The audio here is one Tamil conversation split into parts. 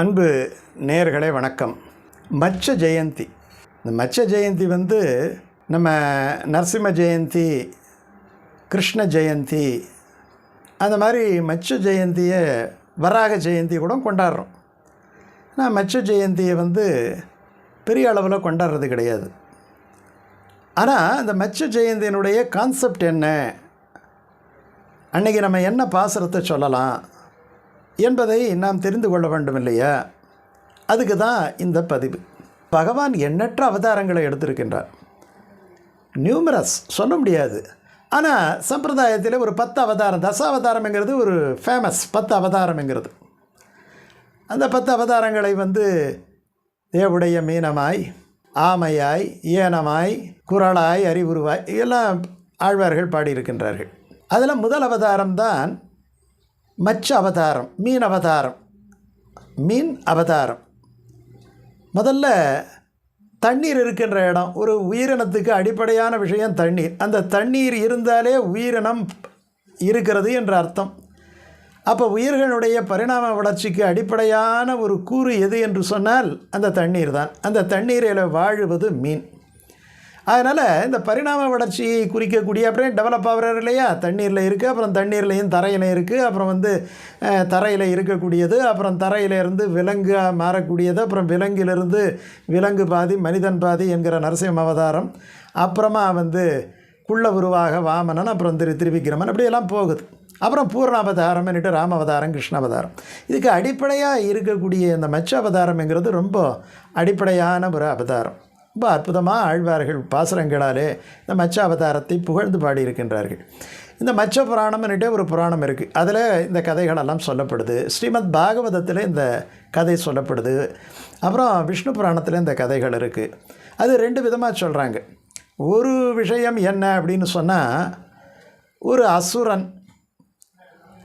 அன்பு நேர்களே வணக்கம். மச்ச ஜெயந்தி. இந்த மச்ச ஜெயந்தி வந்து நம்ம நரசிம்ம ஜெயந்தி கிருஷ்ண ஜெயந்தி அந்த மாதிரி மச்ச ஜெயந்தியை வராக ஜெயந்தி கூட கொண்டாடுறோம். ஆனால் மச்ச ஜெயந்தியை வந்து பெரிய அளவில் கொண்டாடுறது கிடையாது. ஆனால் இந்த மச்ச ஜெயந்தியினுடைய கான்செப்ட் என்ன? அன்றைக்கி நம்ம என்ன பாசுரத்தை சொல்லலாம்? என்பதை நாம் தெரிந்து கொள்ள வேண்டும் இல்லையா அதுக்கு தான் இந்த பதிவு. பகவான் எண்ணற்ற அவதாரங்களை எடுத்திருக்கின்றார். நியூமரஸ் சொல்ல முடியாது. ஆனால் சம்பிரதாயத்தில் ஒரு பத்து அவதாரம் தசாவதாரம்ங்கிறது ஒரு ஃபேமஸ் பத்து அவதாரம்ங்கிறது. அந்த பத்து அவதாரங்களை வந்து தேவுடைய மீனமாய் ஆமையாய் ஏனமாய் குரலாய் அறிவுருவாய் இதெல்லாம் ஆழ்வார்கள் பாடியிருக்கின்றார்கள். அதில் முதல் அவதாரம் தான் மச்ச அவதாரம் மீன் அவதாரம் மீன் அவதாரம். முதல்ல தண்ணீர் இருக்கின்ற இடம் ஒரு உயிரினத்துக்கு அடிப்படையான விஷயம் தண்ணீர். அந்த தண்ணீர் இருந்தாலே உயிரினம் இருக்கிறது என்ற அர்த்தம். அப்போ உயிர்களுடைய பரிணாம வளர்ச்சிக்கு அடிப்படையான ஒரு கூறு எது என்று சொன்னால் அந்த தண்ணீர் தான். அந்த தண்ணீரில் வாழுவது மீன். அதனால் இந்த பரிணாம வளர்ச்சியை குறிக்கக்கூடிய அப்புறம் டெவலப் ஆகிறார் இல்லையா? தண்ணீரில் இருக்குது அப்புறம் தண்ணீர்லையும் தரையில் இருக்குது அப்புறம் வந்து தரையில் இருக்கக்கூடியது அப்புறம் தரையிலிருந்து விலங்காக மாறக்கூடியது அப்புறம் விலங்கிலிருந்து விலங்கு பாதி மனிதன் பாதி என்கிற நரசிம்ம அவதாரம் அப்புறமா வந்து குள்ள உருவாக வாமனன் அப்புறம் திரு திருவிக்கிரமன் அப்படியெல்லாம் போகுது. அப்புறம் பூர்ணாவதாரம்னுட்டு ராமவதாரம் கிருஷ்ணாவதாரம். இதுக்கு அடிப்படையாக இருக்கக்கூடிய இந்த மச்ச அவதாரம்ங்கிறது ரொம்ப அடிப்படையான ஒரு அவதாரம். ரொம்ப அற்புதமாக ஆழ்வார்கள் பாசுரங்களாலே இந்த மச்ச அவதாரத்தை புகழ்ந்து பாடியிருக்கின்றார்கள். இந்த மச்ச புராணம்னுட்டே ஒரு புராணம் இருக்குது அதில் இந்த கதைகளெல்லாம் சொல்லப்படுது. ஸ்ரீமத் பாகவதத்தில் இந்த கதை சொல்லப்படுது. அப்புறம் விஷ்ணு புராணத்தில் இந்த கதைகள் இருக்குது அது ரெண்டு விதமாக சொல்கிறாங்க ஒரு விஷயம் என்ன அப்படின்னு சொன்னால் ஒரு அசுரன்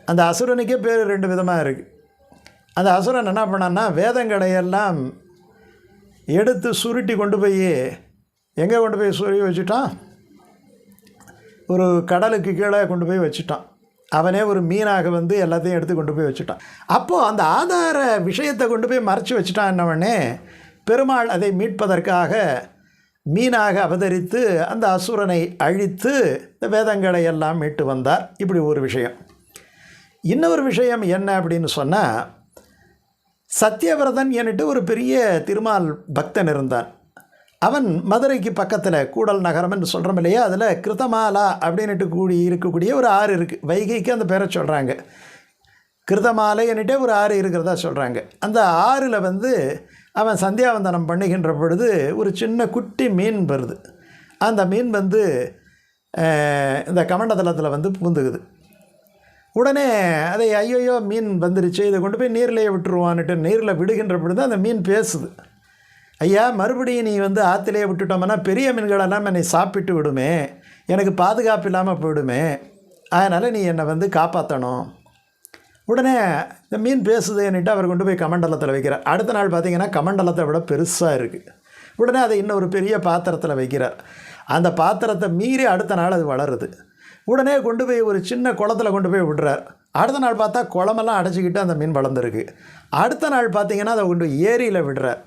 அந்த அசுரனுக்கே பேர் ரெண்டு விதமாக இருக்குது அந்த அசுரன் என்ன பண்ணான்னா வேதங்களை எல்லாம் எடுத்து சுருட்டி கொண்டு போய் எங்கே கொண்டு போய் சுருட்டி வச்சுட்டான்? ஒரு கடலுக்கு கீழே கொண்டு போய் வச்சுட்டான். அவனே ஒரு மீனாக வந்து எல்லாத்தையும் எடுத்து கொண்டு போய் வச்சுட்டான். அப்போது அந்த ஆதார விஷயத்தை கொண்டு போய் மறைச்சி வச்சுட்டான் என்னவனே பெருமாள் அதை மீட்பதற்காக மீனாக அவதரித்து அந்த அசுரனை அழித்து இந்த வேதங்களை எல்லாம் மீட்டு வந்தார். இப்படி ஒரு விஷயம். இன்னொரு விஷயம் என்ன அப்படின்னு சொன்னால் சத்தியவிரதன் என்னட்டு ஒரு பெரிய திருமால் பக்தன் இருந்தான். அவன் மதுரைக்கு பக்கத்தில் கூடல் நகரம் என்று சொல்கிறோம் இல்லையா? அதில் கிருதமாலா அப்படின்னுட்டு கூடி இருக்கக்கூடிய ஒரு ஆறு இருக்குது வைகைக்கு அந்த பேரை சொல்கிறாங்க கிருதமாலைன்னுட்டே ஒரு ஆறு இருக்கிறதா சொல்கிறாங்க அந்த ஆறில் வந்து அவன் சந்தியாவந்தனம் பண்ணுகின்ற பொழுது ஒரு சின்ன குட்டி மீன் வருது. அந்த மீன் வந்து இந்த கமண்டதளத்தில் வந்து பூந்துக்குது. உடனே அதை ஐயோயோ மீன் வந்துருச்சு இதை கொண்டு போய் நீர்லேயே விட்டுருவான்னுட்டு நீரில் விடுகின்ற பொழுது அந்த மீன் பேசுது. ஐயா மறுபடியும் நீ வந்து ஆற்றுலேயே விட்டுட்டோம்னா பெரிய மீன்களெல்லாம் என்னை சாப்பிட்டு விடுமே. எனக்கு பாதுகாப்பு இல்லாமல் போயிடுமே. அதனால் நீ என்னை வந்து காப்பாற்றணும் உடனே இந்த மீன் பேசுதுன்னுட்டு அவர் கொண்டு போய் கமண்டலத்தில் வைக்கிறார். அடுத்த நாள் பார்த்தீங்கன்னா கமண்டலத்தை விட பெருசாக இருக்குது உடனே அதை இன்னும் ஒரு பெரிய பாத்திரத்தில் வைக்கிறார். அந்த பாத்திரத்தை மீறி அடுத்த நாள் அது வளருது. உடனே கொண்டு போய் ஒரு சின்ன குளத்துல கொண்டு போய் விடுறார். அடுத்த நாள் பார்த்தா குளமெல்லாம் அடைச்சிக்கிட்டு அந்த மீன் வளர்ந்துருக்கு. அடுத்த நாள் பார்த்தீங்கன்னா அதை கொண்டு ஏரியில் விடுறார்.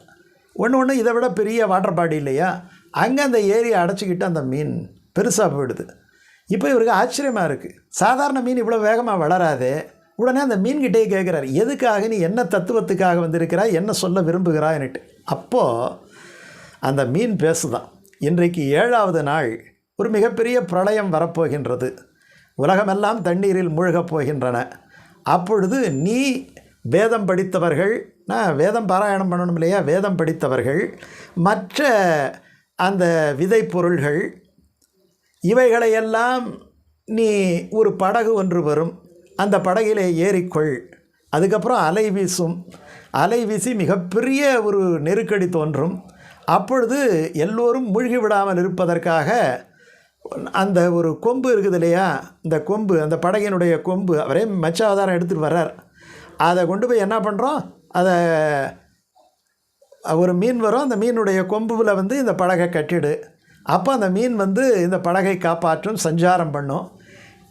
ஒன்று ஒன்று இதை விட பெரிய வாட்டர் பாடி இல்லையா? அங்கே அந்த ஏரியை அடைச்சிக்கிட்டு அந்த மீன் பெருசாக போயிடுது. இப்போ இவருக்கு ஆச்சரியமாக இருக்குது சாதாரண மீன் இவ்வளோ வேகமாக வளராதே. உடனே அந்த மீன்கிட்டே கேட்குறாரு எதுக்காக நீ என்ன தத்துவத்துக்காக வந்திருக்கிறாய்? என்ன சொல்ல விரும்புகிறாய்னுட்டு அப்போது அந்த மீன் பேசுதான். இன்றைக்கு ஏழாவது நாள். ஒரு மிகப்பெரிய பிரளயம் வரப்போகின்றது. உலகமெல்லாம் தண்ணீரில் மூழ்கப் போகின்றன. அப்பொழுது நீ வேதம் படித்தவர்கள் நான் வேதம் பாராயணம் பண்ணணும் இல்லையா? வேதம் படித்தவர்கள் மற்ற அந்த விதை பொருள்கள் இவைகளையெல்லாம் நீ ஒரு படகு ஒன்று வரும். அந்த படகிலே ஏறிக்கொள். அதுக்கப்புறம் அலை வீசும். அலை வீசி மிகப்பெரிய ஒரு நெருக்கடி தோன்றும். அப்பொழுது எல்லோரும் மூழ்கி விடாமல் இருப்பதற்காக அந்த ஒரு கொம்பு இருக்குது இல்லையா? இந்த கொம்பு அந்த படகினுடைய கொம்பு அவரே மச்ச அவதாரம் எடுத்துகிட்டு வர்றார். அதை கொண்டு போய் என்ன பண்ணுறோம் அதை ஒரு மீன் வரும் அந்த மீனுடைய கொம்புவில் வந்து இந்த படகை கட்டிடு. அப்போ அந்த மீன் வந்து இந்த படகை காப்பாற்றும் சஞ்சாரம் பண்ணும்.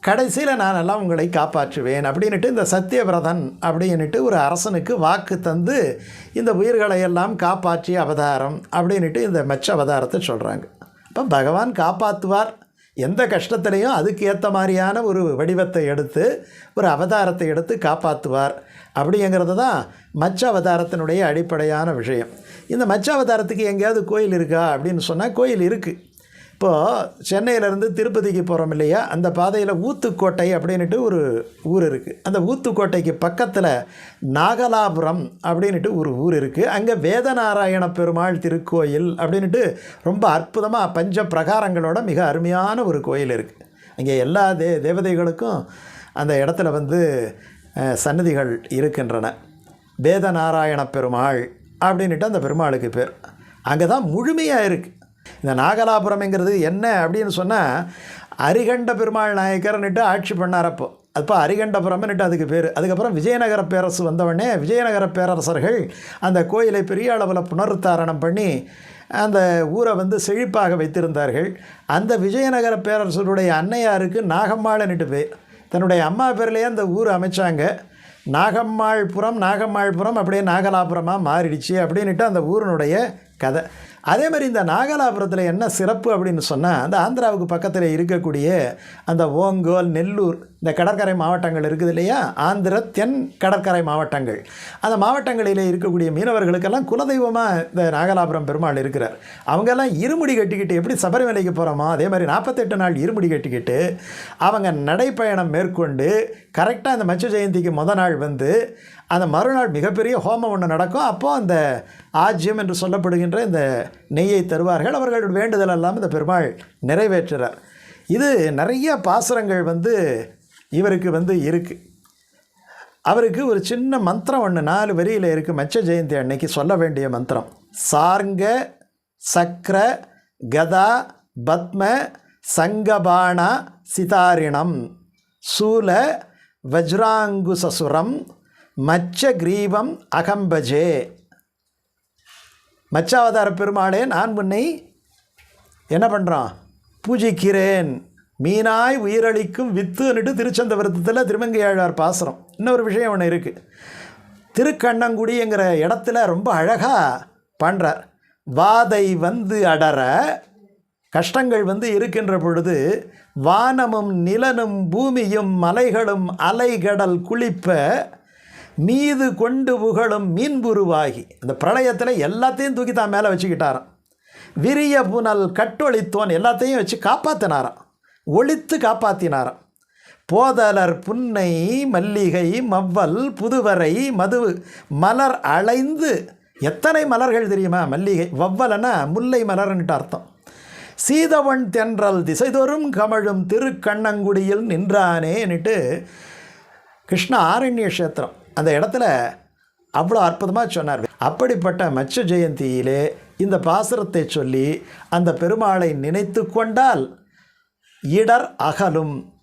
கடைசியில் நான் எல்லாம் உங்களை காப்பாற்றுவேன் அப்படின்ட்டு இந்த சத்தியவிரதன் அப்படின்ட்டு ஒரு அரசனுக்கு வாக்கு தந்து இந்த உயிர்களை எல்லாம் காப்பாற்றிய அவதாரம் அப்படின்ட்டு இந்த மெச்ச அவதாரத்தை சொல்கிறாங்க அப்போ பகவான் காப்பாற்றுவார் எந்த கஷ்டத்துலையும் அதுக்கு ஏற்ற மாதிரியான ஒரு வடிவத்தை எடுத்து ஒரு அவதாரத்தை எடுத்து காப்பாற்றுவார் அப்படிங்கிறது தான் மச்ச அவதாரத்தினுடைய அடிப்படையான விஷயம். இந்த மச்ச அவதாரத்துக்கு எங்கேயாவது கோயில் இருக்கா? அப்படின்னு சொன்னால் கோயில் இருக்குது இப்போது சென்னையிலேருந்து திருப்பதிக்கு போகிறோம் இல்லையா? அந்த பாதையில் ஊத்துக்கோட்டை அப்படின்ட்டு ஒரு ஊர் இருக்குது அந்த ஊத்துக்கோட்டைக்கு பக்கத்தில் நாகலாபுரம் அப்படின்ட்டு ஒரு ஊர் இருக்குது அங்கே வேதநாராயண பெருமாள் திருக்கோயில் அப்படின்ட்டு ரொம்ப அற்புதமாக பஞ்ச பிரகாரங்களோட மிக அருமையான ஒரு கோயில் இருக்குது அங்கே எல்லா தே தேவதைகளுக்கும் அந்த இடத்துல வந்து சன்னதிகள் இருக்கின்றன. வேதநாராயண பெருமாள் அப்படின்ட்டு அந்த பெருமாளுக்கு பேர். அங்கே தான் முழுமையாக இருக்குது இந்த நாகலாபுரம்ங்கிறது என்ன அப்படின்னு சொன்னால் அரிகண்ட பெருமாள் நாயக்கர்னுட்டு ஆட்சி பண்ணாரப்போ அப்போ. அரிகண்டபுரம்னுட்டு அதுக்கு பேர். அதுக்கப்புறம் விஜயநகர பேரரசு வந்தவொடனே விஜயநகர பேரரசர்கள் அந்த கோயிலை பெரிய அளவில் புனருத்தாரணம் பண்ணி அந்த ஊரை வந்து செழிப்பாக வைத்திருந்தார்கள். அந்த விஜயநகர பேரரசருடைய அன்னையாருக்கு நாகம்மாள்னுட்டு பேர் தன்னுடைய அம்மா பேர்லேயே அந்த ஊர் அமைச்சாங்க. நாகம்மாள்புரம் நாகம்மாள்புரம் அப்படியே நாகலாபுரமாக மாறிடுச்சு அப்படின்ட்டு அந்த ஊரினுடைய கதை. அதே மாதிரி இந்த நாகலாபுரத்தில் என்ன சிறப்பு அப்படின்னு சொன்னால் அந்த ஆந்திராவுக்கு பக்கத்தில் இருக்கக்கூடிய அந்த ஓங்கோல் நெல்லூர் இந்த கடற்கரை மாவட்டங்கள் இருக்குது இல்லையா? ஆந்திர தென் கடற்கரை மாவட்டங்கள். அந்த மாவட்டங்களிலே இருக்கக்கூடிய மீனவர்களுக்கெல்லாம் குலதெய்வமாக இந்த நாகலாபுரம் பெருமாள் இருக்கிறார். அவங்கெல்லாம் இருமுடி கட்டிக்கிட்டு எப்படி சபரிமலைக்கு போகிறோமோ அதே மாதிரி நாற்பத்தெட்டு நாள் இருமுடி கட்டிக்கிட்டு அவங்க நடைப்பயணம் மேற்கொண்டு கரெக்டாக அந்த மச்ச ஜெயந்திக்கு முத நாள் வந்து அந்த மறுநாள் மிகப்பெரிய ஹோமம் ஒன்று நடக்கும். அப்போது அந்த ஆஜ்யம் என்று சொல்லப்படுகின்ற இந்த நெய்யை தருவார்கள். அவர்கள் வேண்டுதல் எல்லாம் இந்த பெருமாள் நிறைவேற்றுறார் இது நிறைய பாசுரங்கள் வந்து இவருக்கு வந்து இருக்குது அவருக்கு ஒரு சின்ன மந்திரம் ஒன்று நாலு வரியில் இருக்குது மச்ச ஜெயந்தி அன்னைக்கு சொல்ல வேண்டிய மந்திரம். சார்ங்க சக்கர கதா பத்ம சங்கபாணா சிதாரிணம். சூல வஜ்ராங்குசசுரம் மச்ச கிரீவம் அகம்பஜே. மச்சாவதார பெருமாளே நான் உன்னை என்ன பண்ணுறான் பூஜிக்கிறேன். மீனாய் உயிரளிக்கும் வித்துன்னுட்டு திருச்சந்த விரதத்தில் திருமங்கையாழ்வார் பாசுரம். இன்னொரு விஷயம் ஒன்று இருக்குது திருக்கண்ணங்குடிங்கிற இடத்துல ரொம்ப அழகாக பண்ணுறார் வாதை வந்து அடர கஷ்டங்கள் வந்து இருக்கின்ற பொழுது வானமும் நிலனும் பூமியும் மலைகளும் அலைகடல் குளிப்ப மீது கொண்டு புகழும் மீன்புருவாகி. இந்த பிரளயத்தில் எல்லாத்தையும் தூக்கி தான் மேலே வச்சுக்கிட்டாராம். விரிய புனல் கட்டொழித்தோன் எல்லாத்தையும் வச்சு காப்பாற்றினாராம் ஒழித்து காப்பாற்றினாராம் போதலர் புன்னை மல்லிகை மவ்வல் புதுவரை மது மலர் அலைந்து எத்தனை மலர்கள் தெரியுமா? மல்லிகை வவ்வலன்னா முல்லை மலர்ன்ட்டு அர்த்தம். சீதவன் தென்றல் திசைதோறும் கமழும் திருக்கண்ணங்குடியில் நின்றானேன்னுட்டு கிருஷ்ண ஆரண்ய கஷேத்திரம். அந்த இடத்துல அவ்வளோ அற்புதமாக சொன்னார். அப்படிப்பட்ட மச்ச ஜெயந்தியிலே இந்த பாசுரத்தை சொல்லி அந்த பெருமாளை நினைத்து கொண்டால் இடர் அகலும்.